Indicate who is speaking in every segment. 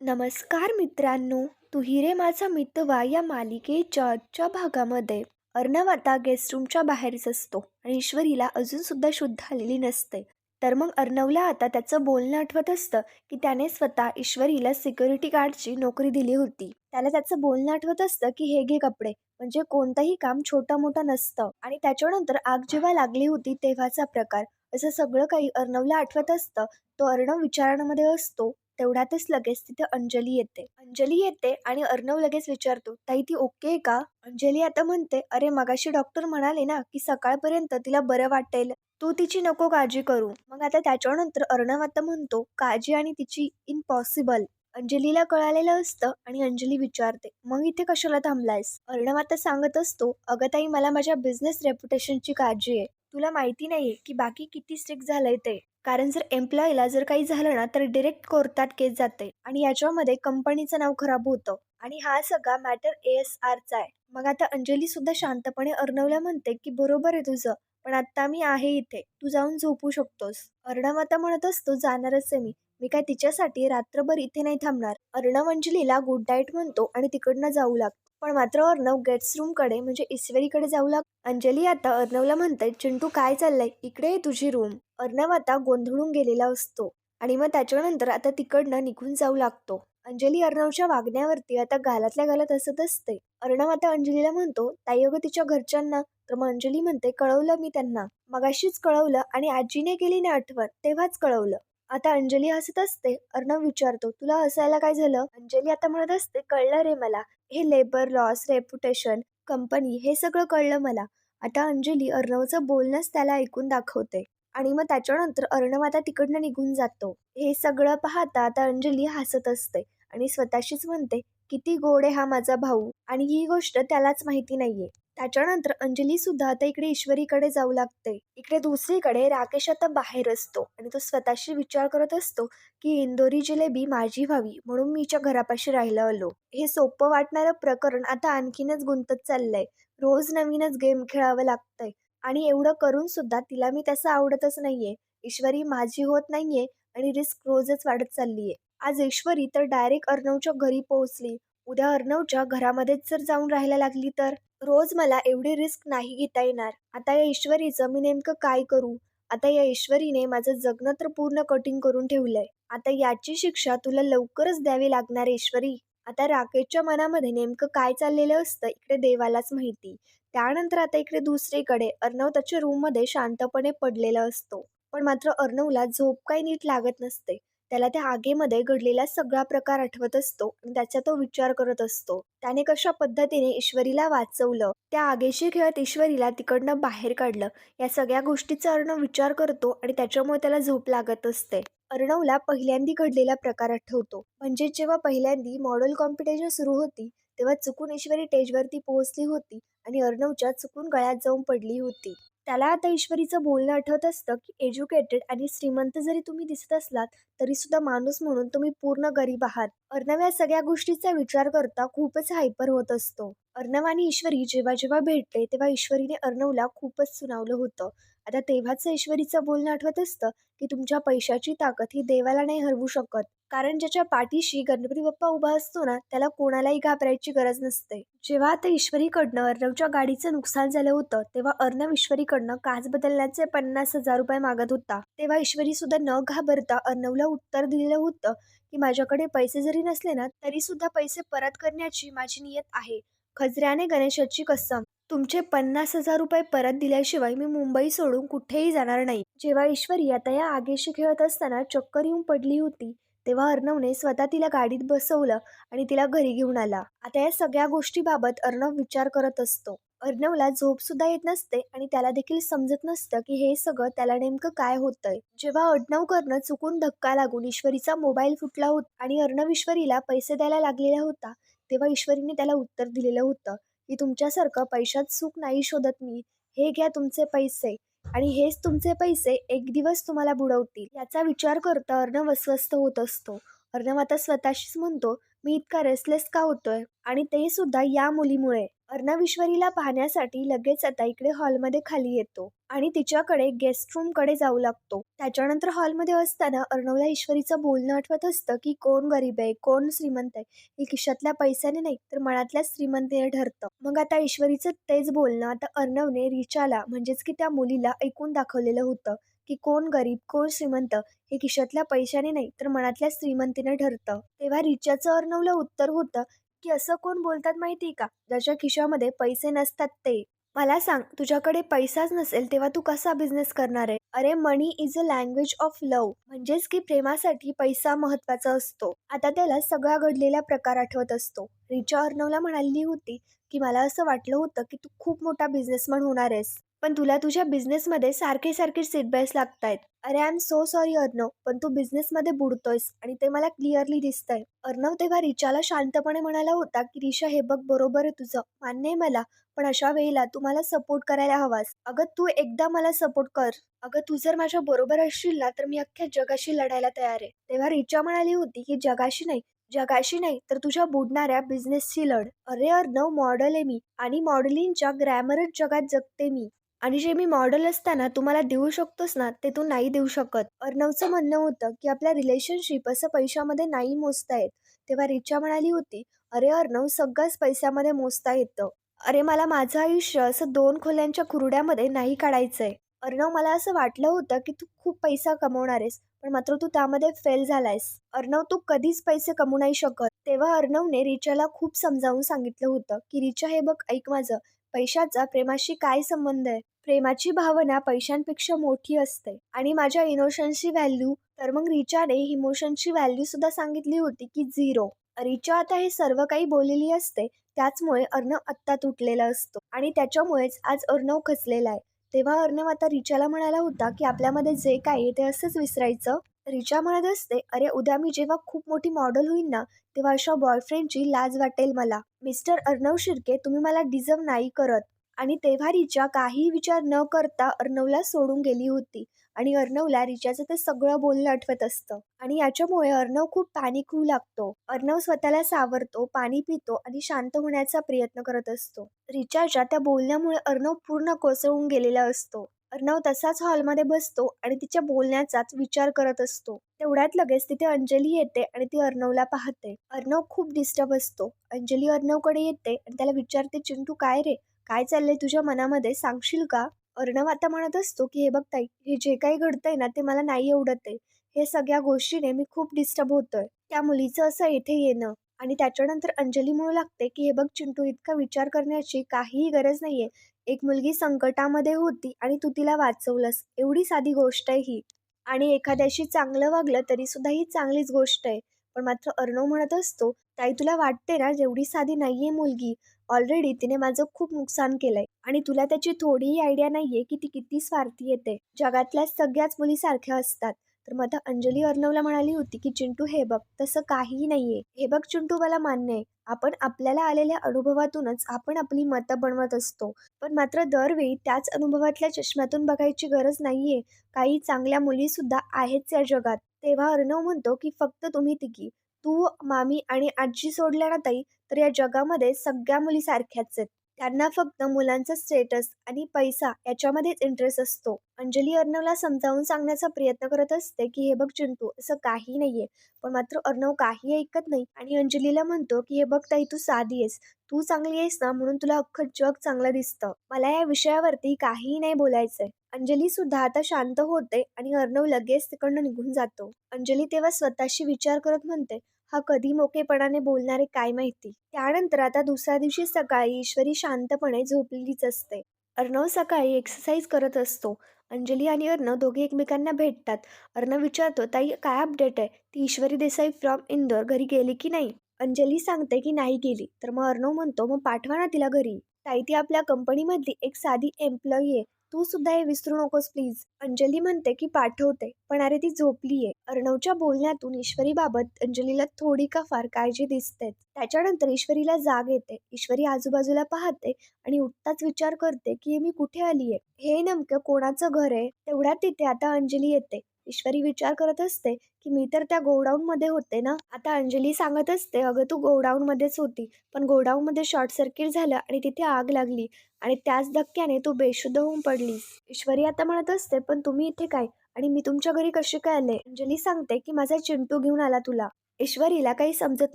Speaker 1: नमस्कार मित्रांनो तू हिरे माझा मितवा या मालिकेच्या आजच्या भागामध्ये. अर्णव आता गेस्ट रूमच्या बाहेरच असतो आणि ईश्वरीला अजूनसुद्धा शुद्ध आलेली नसते. तर मग अर्णवला आता त्याचं बोलणं आठवत असतं की त्याने स्वतः ईश्वरीला सिक्युरिटी गार्डची नोकरी दिली होती. त्याला त्याचं बोलणं आठवत असतं की हे घे कपडे म्हणजे कोणतंही काम छोटं मोठं नसतं. आणि त्याच्यानंतर आग जेव्हा लागली होती तेव्हाचा प्रकार. असं सगळं काही अर्णवला आठवत असतं. तो अर्णव विचारांमध्ये असतो तेवढ्यातच लगेच तिथे अंजली येते. अंजली येते आणि अर्णव लगेच विचारतो ताई ती ओके आहे का? अंजली आता म्हणते अरे मगाशी डॉक्टर म्हणाले ना की सकाळपर्यंत तिला बरं वाटेल. तू तिची नको काळजी करू. मग आता त्याच्यानंतर अर्णव आता म्हणतो काळजी आणि तिची इम्पॉसिबल अंजलीला कळालेलं असतं आणि अंजली विचारते मग इथे कशाला थांबलायस? अर्णव आता सांगत असतो अगं ताई मला माझ्या बिझनेस रेप्युटेशनची काळजी आहे. तुला माहिती नाहीये की बाकी किती स्ट्रिक्ट झालंय ते. कारण जर एम्प्लॉईला जर काही झालं ना तर डिरेक्ट कोर्टात केस जाते. आणि याच्यामध्ये कंपनीचं नाव खराब होतं. आणि हा सगळा मॅटर ए एस आरचा आहे. मग आता अंजली सुद्धा शांतपणे अर्णवला म्हणते की बरोबर आहे तुझं पण आत्ता मी आहे इथे. तू जाऊन झोपू शकतोस. अर्णव आता म्हणत असतो जाणारच आहे मी. मी काय तिच्यासाठी रात्रभर इथे नाही थांबणार. अर्णव अंजलीला गुड डाएट म्हणतो आणि तिकडनं जाऊ लागतो. पण मात्र अर्णव गेट्स रूमकडे म्हणजे ईश्वरीकडे जाऊ लाग अंजली आता अर्णवला म्हणते चिंटू काय चाललंय? इकडे तुझी रूम अर्णव आता गोंधळून गेलेला असतो आणि मग त्याच्यानंतर आता तिकडनं निघून जाऊ लागतो. अंजली अर्णवच्या वागण्यावरती आता घालातल्या घालात असत असते. अर्णव आता अंजलीला म्हणतो ताई अगं तिच्या घरच्यांना. तर मग अंजली म्हणते कळवलं मी त्यांना. मगाशीच कळवलं आणि आजीने केली ना आठवण तेव्हाच कळवलं. आता अंजली हसत असते. अर्णव विचारतो तुला हसायला काय झालं? अंजली आता म्हणत असते कळलं रे मला. हे लेबर लॉस रेप्युटेशन कंपनी हे सगळं कळलं मला. आता अंजली अर्णवचं बोलणंच त्याला ऐकून दाखवते. आणि मग त्याच्यानंतर अर्णव आता तिकडनं निघून जातो. हे सगळं पाहता आता अंजली हसत असते आणि स्वतःशीच म्हणते किती गोड आहे हा माझा भाऊ. आणि ही गोष्ट त्यालाच माहिती नाहीये. त्याच्यानंतर अंजली सुद्धा आता इकडे ईश्वरीकडे जाऊ लागते. इकडे दुसरीकडे राकेश आता बाहेर असतो आणि तो स्वतःशी विचार करत असतो की इंदोरी जिलेबी माझी व्हावी म्हणून मी घरापाशी राहिला आलो. हे सोपं वाटणारं प्रकरण आता आणखीनच गुंतत चाललंय. रोज नवीनच गेम खेळावं लागतंय आणि एवढं करून सुद्धा तिला मी तसं आवडतच नाहीये. ईश्वरी माझी होत नाहीये आणि रिस्क रोजच वाढत चाललीये. आज ईश्वरी तर डायरेक्ट अर्णवच्या घरी पोहोचली. उद्या अर्णवच्या घरामध्येच जर जाऊन राहायला लागली तर? रोज मला एवढी रिस्क नाही घेता येणार. आता या ईश्वरीचं मी नेमकं काय करू? आता या ईश्वरीने माझं जगणं तर पूर्ण कठीण करून ठेवलंय. आता याची शिक्षा तुला लवकरच द्यावी लागणार ईश्वरी. आता राकेशच्या मनामध्ये नेमकं काय चाललेलं असतं इकडे देवालाच माहिती. त्यानंतर आता इकडे दुसरीकडे अर्णव त्याच्या रूममध्ये शांतपणे पडलेला असतो. पण मात्र अर्णवला झोप काही नीट लागत नसते. त्याला त्या आगीमध्ये घडलेला सगळा प्रकार आठवत असतो आणि त्याचा तो विचार करत असतो. त्याने कशा पद्धतीने ईश्वरीला वाचवलं त्या आगीशी खेळत ईश्वरीला तिकडनं बाहेर काढलं या सगळ्या गोष्टीचा अर्णव विचार करतो आणि त्याच्यामुळे त्याला झोप लागत असते. अर्णवला पहिल्यांदी घडलेला प्रकार आठवतो. म्हणजे जेव्हा पहिल्यांदी मॉडेल कॉम्पिटिशन सुरू होती तेव्हा चुकून ईश्वरी स्टेजवरती पोहोचली होती आणि अर्णवच्या चुकून गळ्यात जाऊन पडली होती. त्याला आता ईश्वरीचं बोलणं आठवत असतं की एज्युकेटेड आणि श्रीमंत जरी तुम्ही दिसत असलात तरी सुद्धा माणूस म्हणून तुम्ही पूर्ण गरीब आहात. अर्णव या सगळ्या गोष्टीचा विचार करता खूपच हायपर होत असतो. अर्णव आणि ईश्वरी जेव्हा जेव्हा भेटले तेव्हा ईश्वरीने अर्णवला खूपच सुनावलं होतं. आता तेव्हाच ईश्वरीचं बोलणं आठवत असतं की तुमच्या पैशाची ताकद ही देवाला नाही हरवू शकत. कारण ज्याच्या पाठीशी गणपती बाप्पा उभा असतो ना त्याला कोणालाही घाबरायची गरज नसते. जेव्हा आता ईश्वरीकडनं अर्णवच्या गाडीचं नुकसान झालं होतं तेव्हा अर्णव ईश्वरीकडनं काच बदलण्याचे पन्नास हजार रुपये मागत होता. तेव्हा ईश्वरी सुद्धा न घाबरता अर्णवला उत्तर दिलेलं होतं की माझ्याकडे पैसे जरी नसले ना तरी सुद्धा पैसे परत करण्याची माझी नियत आहे. खजऱ्याने गणेशाची कसम. तुमचे पन्नास हजार रुपये परत दिल्याशिवाय मी मुंबई सोडून कुठेही जाणार नाही. जेव्हा ईश्वरी आता या आगीशी खेळत असताना चक्कर येऊन पडली होती तेव्हा अर्णवने स्वतः तिला गाडीत बसवलं आणि तिला घरी घेऊन आला. आता या सगळ्या गोष्टीबाबत अर्णव विचार करत असतो. अर्णवला झोप सुद्धा येत नसते आणि त्याला देखील समजत नसतं की हे सगळं त्याला नेमकं काय होतंय. जेव्हा अर्णवकडनं चुकून धक्का लागून ईश्वरीचा मोबाईल फुटला होता आणि अर्णव ईश्वरीला पैसे द्यायला लागलेला होता तेव्हा ईश्वरीने त्याला उत्तर दिलेलं होतं की तुमच्यासारखं पैशात सुख नाही शोधत मी. हे घ्या तुमचे पैसे आणि हेच तुमचे पैसे एक दिवस तुम्हाला बुडवतील. याचा विचार करता अर्णव अस्वस्थ होत असतो. अर्णव आता स्वतःशीच म्हणतो मी इतका रेसलेस का होतोय? आणि ते सुद्धा या मुलीमुळे. अर्णव ईश्वरीला पाहण्यासाठी लगेच आता इकडे हॉलमध्ये खाली येतो आणि तिच्याकडे गेस्ट रूमकडे जाऊ लागतो. त्याच्यानंतर हॉलमध्ये असताना अर्णवला ईश्वरीचं बोलणं आठवत असतं की कोण गरीब आहे कोण श्रीमंत आहे. हे खिशातल्या पैशाने नाही तर मनातल्या श्रीमंतीने ठरतं. मग आता ईश्वरीचं तेच बोलणं आता अर्णवने रिचाला म्हणजेच की त्या मुलीला ऐकून दाखवलेलं होतं. की कोण गरीब कोण श्रीमंत हे खिशातल्या पैशाने नाही तर मनातल्या श्रीमंतीने ठरतं. तेव्हा रिचाचं अर्णवला उत्तर होतं की असं कोण बोलतात माहिती का? ज्याच्या खिशामध्ये पैसे नसतात ते. मला सांग तुझ्याकडे पैसाच नसेल तेव्हा तू कसा बिझनेस करणार आहे? अरे money is a language of love म्हणजेच की प्रेमासाठी पैसा महत्त्वाचा असतो. आता त्याला सगळा घडलेला प्रकार आठवत असतो. रिचा अर्णवला म्हणाली होती की मला असं वाटलं होतं की तू खूप मोठा बिझनेसमॅन होणार आहेस. पण तुला तुझ्या बिझनेसमध्ये सारखे सारखे सेटबॅक्स लागत आहेत अरे I am so sorry Arnav पण तू बिझनेसमध्ये बुडतोयस आणि ते मला क्लिअरली दिसतंय. अर्णव तेव्हा रिचाला शांतपणे म्हणाला होता की रिशा हे बघ बरोबर आहे तुझं. मान्य आहे मला पण अशा वेळेला तू मला सपोर्ट करायला हवास. अगं तू एकदा मला सपोर्ट कर. अगं तू जर माझ्या बरोबर असशील ना तर मी अख्ख्या जगाशी लढायला तयार आहे. तेव्हा रिचा म्हणाली होती की जगाशी नाही जगाशी नाही तर तुझ्या बुडणाऱ्या बिझनेसची लढ. अरे अर्णव मॉडल आहे मी आणि मॉडेलिंगच्या ग्रॅमरच जगात जगते मी. आणि जे मी मॉडल असताना तुम्हाला देऊ शकतोस ना ते तू नाही देऊ शकत. अर्णवचं म्हणणं होतं की आपल्या रिलेशनशिप असं पैशामध्ये नाही मोजता येत. तेव्हा रिचा म्हणाली होती अरे अर्णव सगळंच पैशामध्ये मोजता येतं. अरे मला माझं आयुष्य असं दोन खोल्यांच्या खुरड्यामध्ये नाही काढायचंय. अर्णव मला असं वाटलं होतं की तू खूप पैसा कमवणार आहेस पण मात्र तू त्यामध्ये फेल झालायस. अर्णव तू कधीच पैसे कमवू नाही शकत. तेव्हा अर्णवने रिचाला खूप समजावून सांगितलं होतं की रिचा हे बघ ऐक माझं. पैशाचा प्रेमाशी काय संबंध आहे? प्रेमाची भावना पैशांपेक्षा मोठी असते. आणि माझ्या इनोशनची व्हॅल्यू तर मग रिचाने इमोशनची व्हॅल्यू सुद्धा सांगितली होती की झिरो रिचा आता हे सर्व काही बोललेली असते त्याचमुळे अर्णव आत्ता तुटलेला असतो. आणि त्याच्यामुळेच आज अर्णव खचलेला आहे. तेव्हा अर्णव आता रिचाला म्हणाला होता की आपल्यामध्ये जे काय आहे ते असंच विसरायचं. रिचा म्हणत असते अरे उद्या मी जेव्हा खूप मोठी मॉडेल होईन ना तेव्हा अशा बॉयफ्रेंडची लाज वाटेल मला. मिस्टर अर्णव शिर्के तुम्ही मला डिझर्व नाही करत. आणि तेव्हा रिचा काही विचार न करता अर्णवला सोडून गेली होती. आणि अर्णवला रिचाचं ते सगळं बोलणं आठवत असतं. आणि याच्यामुळे अर्णव खूप पॅनिक होऊ लागतो. अर्णव स्वतःला सावरतो पाणी पितो आणि शांत होण्याचा प्रयत्न करत असतो. रिचाच्या त्या बोलण्यामुळे अर्णव पूर्ण कोसळून गेलेला असतो. अर्णव तसाच हॉलमध्ये बसतो आणि तिच्या बोलण्याचाच विचार करत असतो. तेवढ्यात लगेच तिथे अंजली येते आणि ती अर्णवला पाहते. अर्णव खूप डिस्टर्ब असतो. अंजली अर्णवकडे येते आणि त्याला विचारते चिंटू काय रे? काय चाललंय तुझ्या मनामध्ये? सांगशील का? अर्णव आता म्हणत असतो की हे बघ ताई हे जे काही घडतंय ना ते मला नाही आवडत आहे हे सगळ्या गोष्टीने मी खूप डिस्टर्ब होतोय. त्या मुलीचं असं इथे येणं. आणि त्याच्यानंतर अंजली म्हणू लागते की हे बघ चिंटू इतका विचार करण्याची काहीही गरज नाहीये. एक मुलगी संकटामध्ये होती आणि तू तिला वाचवलंस. एवढी साधी गोष्ट आहे ही. आणि एखाद्याशी चांगलं वागलं तरी सुद्धा ही चांगलीच गोष्ट आहे. पण मात्र अर्णव म्हणत असतो ताई तुला वाटते ना जेवढी साधी नाहीये मुलगी ऑलरेडी तिने माझं खूप नुकसान केलंय. आणि तुला त्याची थोडीही आयडिया नाहीये की ती किती स्वार्थी येते जगातल्या सगळ्याच मुली सारख्या असतात. तर मग आता अंजली अर्णवला म्हणाली होती की चिंटू हे बघ तसं काहीही नाहीये. हे बघ चिंटू मला मान्य आहे. आपण आपल्याला आलेल्या अनुभवातूनच आपण आपली मतं बनवत असतो. पण मात्र दरवेळी त्याच अनुभवातल्या चष्म्यातून बघायची गरज नाहीये. काही चांगल्या मुली सुद्धा आहेच या जगात. तेव्हा अर्णव म्हणतो की फक्त तुम्ही तिघी तू मामी आणि आजी सोडल्या ना ताई तर या जगामध्ये सगळ्या मुली सारख्याच आहेत. त्यांना फक्त मुलांचा स्टेटस आणि पैसा याच्यामध्येच इंटरेस्ट असतो. अंजली अर्णवला समजावून सांगण्याचा प्रयत्न करत असते की हे बघ चिंटू असं काही नाहीये. पण मात्र अर्णव काही ऐकत नाही आणि अंजलीला म्हणतो की हे बघ ताई तू साधी आहेस. तू चांगली आहेस ना म्हणून तुला अख्खं जग चांगलं दिसतं. मला या विषयावरती काहीही नाही बोलायचंय. अंजली सुद्धा आता शांत होते आणि अर्णव लगेच तिकडनं निघून जातो. अंजली तेव्हा स्वतःशी विचार करत म्हणते हा कधी मोकेपणाने बोलणारे काय माहिती? त्यानंतर आता दुसऱ्या दिवशी सकाळी ईश्वरी शांतपणे झोपलेलीच असते. अर्णव सकाळी एक्सरसाइज करत असतो. अंजली आणि अर्णव दोघे एकमेकांना भेटतात. अर्णव विचारतो ताई काय अपडेट आहे? ती ईश्वरी देसाई फ्रॉम इंदोर घरी गेली की नाही? अंजली सांगते की नाही गेली. तर मग अर्णव म्हणतो मग पाठवा ना तिला घरी. ताई ती आपल्या कंपनीमधली एक साधी एम्प्लॉई आहे. तू सुद्धा हे विसरू नकोस प्लीज. अंजली म्हणते की पाठवते पण अरे ती झोपलीये. अर्णवच्या बोलण्यातून ईश्वरीबाबत अंजलीला थोडी का फार काळजी दिसते त्याच्यानंतर ईश्वरीला जाग येते. ईश्वरी आजूबाजूला पाहते आणि उठताच विचार करते की मी कुठे आलीये? हे नेमकं कोणाचं घर आहे? तेवढ्यात तिथे आता अंजली येते. ईश्वरी विचार करत असते की मी तर त्या गोडाऊनमध्ये होते ना. आता अंजली सांगत असते अगं तू गोडाऊनमध्येच होती. पण गोडाऊनमध्ये शॉर्ट सर्किट झालं आणि तिथे आग लागली आणि त्याच धक्क्याने तू बेशुद्ध होऊन पडलीस. ईश्वरी आता म्हणत असते पण तुम्ही इथे काय? आणि मी तुमच्या घरी कशी काय आले? अंजली सांगते की माझा चिंटू घेऊन आला तुला. ईश्वरीला काही समजत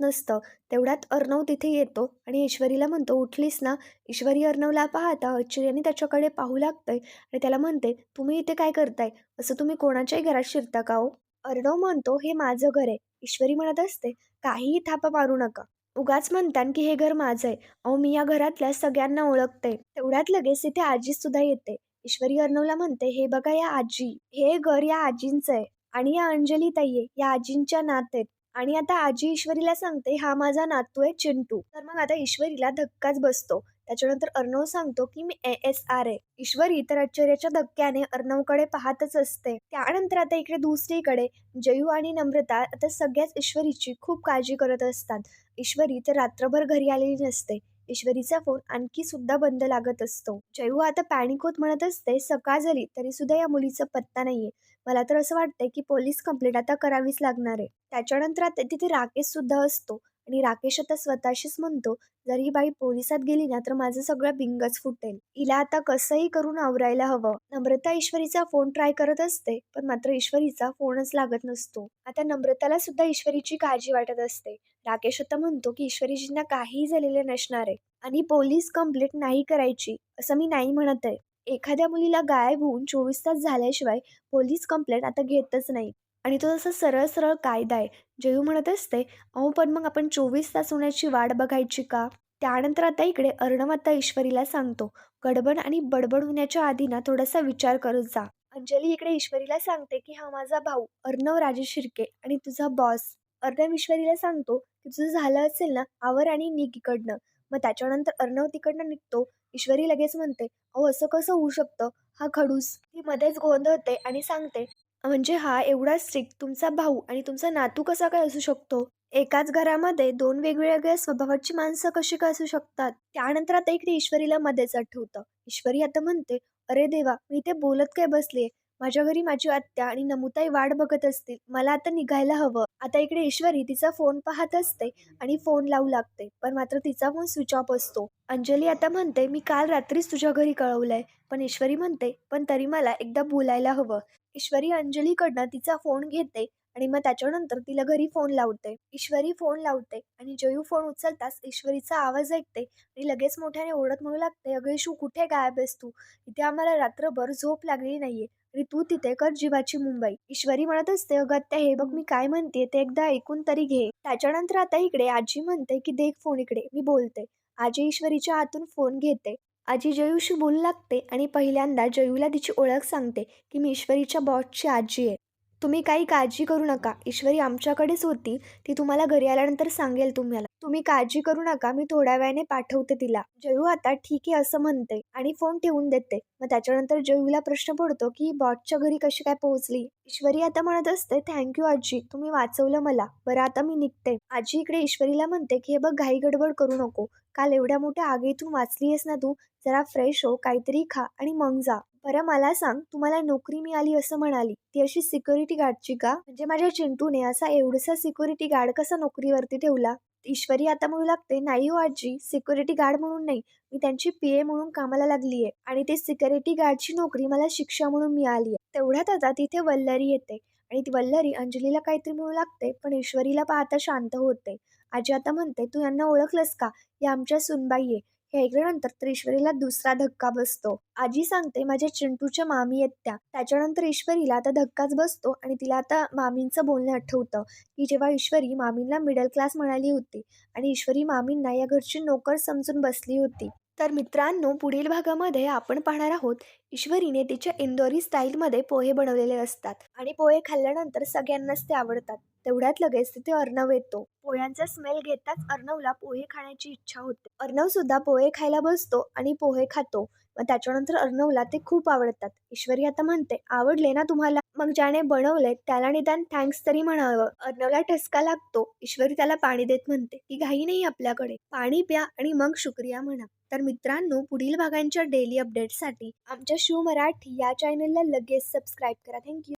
Speaker 1: नसतं. तेवढ्यात अर्णव तिथे येतो आणि ईश्वरीला म्हणतो उठलीस ना? ईश्वरी अर्णवला पाहता आश्चर्याने त्याच्याकडे पाहू लागतंय आणि त्याला म्हणते तुम्ही इथे काय करताय? असं तुम्ही कोणाच्याही घरात शिरता का हो? अर्णव म्हणतो हे माझं घर आहे. ईश्वरी म्हणत असते काहीही थापा मारू नका. उगाच म्हणतात की हे घर माझं आहे. अहो मी या घरातल्या सगळ्यांना ओळखते. तेवढ्यात लगेच तिथे आजी सुद्धा येते. ईश्वरी अर्णवला म्हणते हे बघा या आजी. हे घर या आजींचं आहे आणि या अंजली ताई आहे. या आजींच्या नात आहेत. आणि आता आजी ईश्वरीला सांगते हा माझा नातू आहे चिंटू. तर मग आता ईश्वरीला धक्काच बसतो. त्याच्यानंतर अर्णव सांगतो की मी ए एस आर आहे. ईश्वरी तर आश्चर्याच्या धक्क्याने अर्णवकडे पाहतच असते. त्यानंतर आता इकडे दुसरीकडे जयू आणि नम्रता आता सगळ्याच ईश्वरीची खूप काळजी करत असतात. ईश्वरी तर रात्रभर घरी आलेली नसते. ईश्वरीचा फोन आणखी सुद्धा बंद लागत असतो. जयू आता पॅनिक होत म्हणत असते सकाळ झाली तरी सुद्धा या मुलीचा पत्ता नाहीये. मला तर असं वाटतंय की पोलीस कंप्लेंट आता करावीच लागणार आहे. त्याच्यानंतर आता तिथे राकेश सुद्धा असतो आणि राकेश आता स्वतःशीच म्हणतो जर ही बाई पोलिसात गेली ना तर माझं सगळं बिंगच फुटेल. हिला आता कसंही करून आवरायला हवं. नम्रता ईश्वरीचा फोन ट्राय करत असते पण मात्र ईश्वरीचा फोनच लागत नसतो. आता नम्रताला सुद्धा ईश्वरीची काळजी वाटत असते. राकेश आता म्हणतो की ईश्वरीजींना काहीही झालेले नसणार आहे आणि पोलीस कंप्लेंट नाही करायची असं मी नाही म्हणत आहे. एखाद्या मुलीला गायब होऊन चोवीस तास झाल्याशिवाय पोलीस कंप्लेंट आता घेतच नाही. आणि तो तसा सरळ सरळ कायदा आहे जयू म्हणत असते अहो पण मग आपण चोवीस तास होण्याची वाट बघायची का? त्यानंतर आता इकडे अर्णव आता ईश्वरीला सांगतो गडबड आणि बडबड होण्याच्या आधी ना थोडासा विचार करत जा. अंजली इकडे ईश्वरीला सांगते की हा माझा भाऊ अर्णव राजे शिर्के आणि तुझा बॉस अर्णव ईश्वरीला सांगतो की तुझं झालं असेल ना आवर आणि निक इकडनं. मग त्याच्यानंतर अर्णव तिकडनं निघतो ईश्वरी लगेच म्हणते अहो असं कसं होऊ शकतं? हा खडूस ती मध्येच गोंधळते आणि सांगते म्हणजे हा एवढा स्ट्रिक्ट तुमचा भाऊ आणि तुमचा नातू कसा काय असू शकतो? एकाच घरामध्ये दोन वेगवेगळ्या स्वभावाची माणसं कशी काय असू शकतात? त्यानंतर आता इकडे ईश्वरीला मध्येच आठवतं. ईश्वरी आता म्हणते अरे देवा मी इथे बोलत काय बसलीये? माझ्या घरी माझी आत्या आणि नमुताई वाट बघत असतील. मला आता निघायला हवं. आता इकडे ईश्वरी तिचा फोन पाहत असते आणि फोन लावू लागते. पण मात्र तिचा फोन स्विच ऑफ असतो. अंजली आता म्हणते मी काल रात्रीच तुझ्या घरी कळवलंय. पण ईश्वरी म्हणते पण तरी मला एकदा बोलायला हवं. ईश्वरी अंजलीकडनं तिचा फोन घेते आणि मग त्याच्यानंतर तिला घरी फोन लावते. ईश्वरी फोन लावते आणि जयू फोन उचलताच ईश्वरीचा आवाज ऐकते आणि लगेच मोठ्याने ओढत म्हणू लागते अगं शू कुठे गायब आहेस तू? इथे आम्हाला रात्रभर झोप लागली नाहीये. आणि तू तिथे कर जीवाची मुंबई. ईश्वरी म्हणत असते अगं त्या हे बघ मी काय म्हणते ते एकदा ऐकून तरी घे. त्याच्यानंतर आता इकडे आजी म्हणते की देख फोन इकडे मी बोलते. आजी ईश्वरीच्या हातून फोन घेते. आजी जयूशी बोलू लागते आणि पहिल्यांदा जयूला तिची ओळख सांगते की मी ईश्वरीच्या बॉसची आजी आहे. तुम्ही काही काळजी करू नका. ईश्वरी आमच्याकडेच होती. ती तुम्हाला घरी आल्यानंतर सांगेल तुम्हाला. तुम्ही काळजी करू नका. मी थोड्या वेळाने पाठवते तिला. जयू आता ठीक आहे असं म्हणते आणि फोन ठेवून देते. मग त्याच्यानंतर जयूला प्रश्न पडतो की बॉटच्या घरी कशी काय पोहोचली? ईश्वरी आता म्हणत असते थँक्यू आजी. तुम्ही वाचवलं मला. बरं आता मी निघते. आजी इकडे ईश्वरीला म्हणते की हे बघ घाई गडबड करू नको. काल एवढ्या मोठ्या आगीतून वाचली आहेस ना तू? जरा फ्रेश हो. काहीतरी खा आणि मग जा. बरं मला सांग तुम्हाला नोकरी मिळाली असं म्हणाली ती अशी सिक्युरिटी गार्डची का? म्हणजे माझ्या चिंटूने असा एवढसा सिक्युरिटी गार्ड कसा नोकरीवरती ठेवला? ईश्वरी आता म्हणू लागते नाही हो आजी सिक्युरिटी गार्ड म्हणून नाही मी त्यांची पी ए म्हणून कामाला लागली आहे आणि ते सिक्युरिटी गार्डची नोकरी मला शिक्षा म्हणून मिळाली आहे तेवढ्यात आता तिथे वल्लरी येते आणि ती वल्लरी अंजलीला काहीतरी म्हणू लागते पण ईश्वरीला पाहता शांत होते. आजी आता म्हणते तू यांना ओळखलंस का? या आमच्या सुनबाई आहे. हे ऐकल्यानंतर तर ईश्वरीला दुसरा धक्का बसतो. आजी सांगते माझ्या चिंटूच्या मामी आहेत त्या. त्याच्यानंतर ईश्वरीला आता धक्काच बसतो आणि तिला आता मामींचं बोलणं आठवतं. की जेव्हा ईश्वरी मामींना मिडल क्लास म्हणाली होती आणि ईश्वरी मामींना या घरची नोकर समजून बसली होती. तर मित्रांनो पुढील भागामध्ये आपण पाहणार आहोत ईश्वरीने तिच्या इंदोरी स्टाईलमध्ये पोहे बनवलेले असतात आणि पोहे खाल्ल्यानंतर सगळ्यांनाच ते आवडतात. तेवढ्यात लगेच तिथे अर्णव येतो. पोह्यांचा स्मेल घेताच अर्णवला पोहे खाण्याची इच्छा होते. अर्णव सुद्धा पोहे खायला बसतो आणि पोहे खातो. मग त्याच्यानंतर अर्णवला ते खूप आवडतात. ईश्वरी आता म्हणते आवडले ना तुम्हाला? मग ज्याने बनवले त्याला निदान थँक्स तरी म्हणावं. अर्णवला ठसका लागतो. ईश्वरी त्याला पाणी देत म्हणते की घाई नाही आपल्याकडे. पाणी प्या आणि मग शुक्रिया म्हणा. तर मित्रांनो पुढील भागांच्या डेली अपडेटसाठी आमच्या शिव मराठी या चॅनलला लगेच सबस्क्राईब करा. थँक्यू